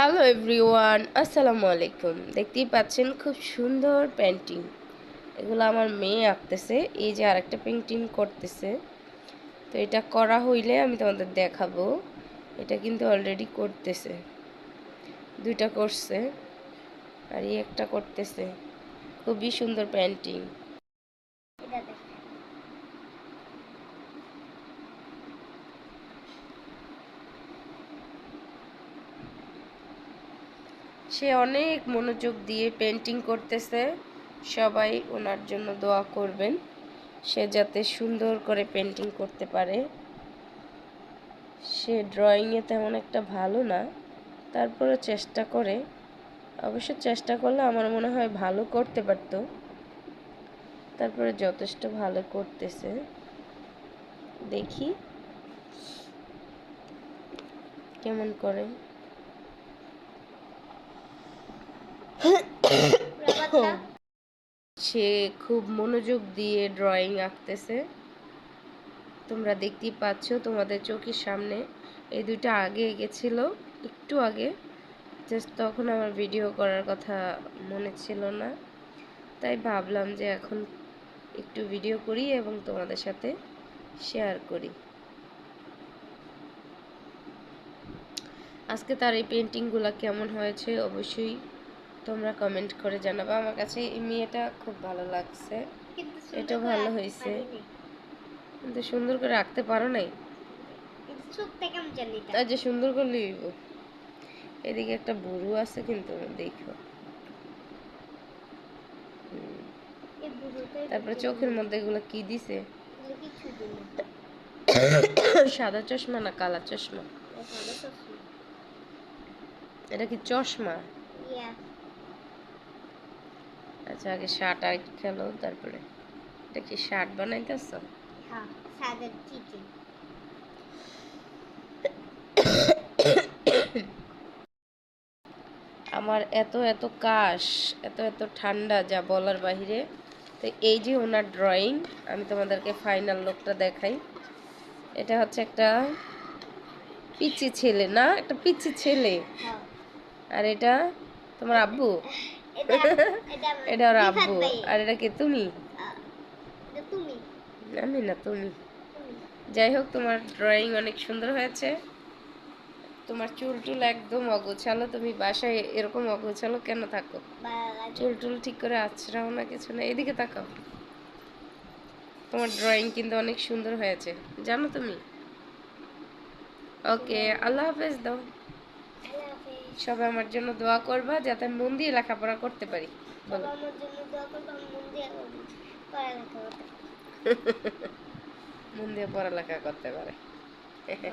Hello everyone, আসসালামু আলাইকুম। দেখতেই পাচ্ছেন খুব সুন্দর পেন্টিং এগুলো আমার মেয়ে আঁকতেছে, এই যে আরেকটা পেন্টিং করতেছে। তো এটা করা হইলে আমি তোমাদের দেখাবো। এটা কিন্তু অলরেডি করতেছে। দুইটা করছে, আর এই একটা করতেছে। খুবই সুন্দর পেন্টিং এটা দেখ সে অনেক মনোযোগ দিয়ে পেন্টিং করতেছে। সবাই ওনার জন্য দোয়া করবেন। সে যাতে সুন্দর করে পেন্টিং করতে পারে। সে ড্রয়িংয়ে তেমন একটা ভালো না তারপরে চেষ্টা করে। অবশ্য চেষ্টা করলে আমার মনে হয় ভালো করতে পারতো। তারপরে যথেষ্ট ভালো করতেছে। দেখি। কেমন করে? সে খুব মনোযোগ দিয়ে ড্রয়িং আঁকতেছে। তোমরা দেখতেই পাচ্ছ তোমাদের চোখের সামনে। এই দুইটা আগে এঁকেছিল একটু আগে। জাস্ট তখন আমার ভিডিও করার কথা মনে ছিল না। তাই ভাবলাম যে এখন একটু ভিডিও করি এবং তোমাদের সাথে শেয়ার করি। আজকে তার এই পেন্টিংগুলো কেমন হয়েছে অবশ্যই তোমরা কমেন্ট করে জানাবে। আমার কাছে এই মেয়েটা খুব ভালো লাগছে। এটা ভালো হয়েছে। কিন্তু সুন্দর করে রাখতে পারো নাই? যে সুন্দর করে লিখব এদিকে একটা বুড়ো আছে কিন্তু দেখো। তারপরে চোখের মধ্যে এগুলো কি দিছে? সাদা চশমা না কালা চশমা? এটা কি চশমা? আচ্ছা আগে শার্ট আর খেলো তারপরে এটা কি শার্ট বানাইতেছ? হ্যাঁ আমার এত এত কাশ এত এত ঠান্ডা যা বলার বাহিরে। তো এই যে ওনার ড্রয়িং আমি তোমাদেরকে ফাইনাল লোকটা দেখাই। এটা হচ্ছে একটা পিচি ছেলে না? একটা পিচি ছেলে। হ্যাঁ। আর এটা তোমার আব্বু? এটা ওর আব্বু। আর এটা কি তুমি? আমি না তুমি। যাই হোক তোমার ড্রয়িং অনেক সুন্দর হয়েছে। তোমার চুল টুল একদম অগোছালো। তুমি বাসায় এরকম অগোছালো কেন থাকো? লাগে চুল টুল ঠিক করে আছড়াও না কিছু না। এদিকে তাকাও। তোমার ড্রয়িং কিন্তু অনেক সুন্দর হয়েছে। জানো তুমি? ওকে আল্লাহ হাফেজ দাও। সবাই আমার জন্য দোয়া করবা যাতে আমি মন দিয়ে লেখাপড়া করতে পারি। মন দিয়ে পড়ালেখা করতে মন দিয়ে পড়ালেখা করতে পারে। হ্যাঁ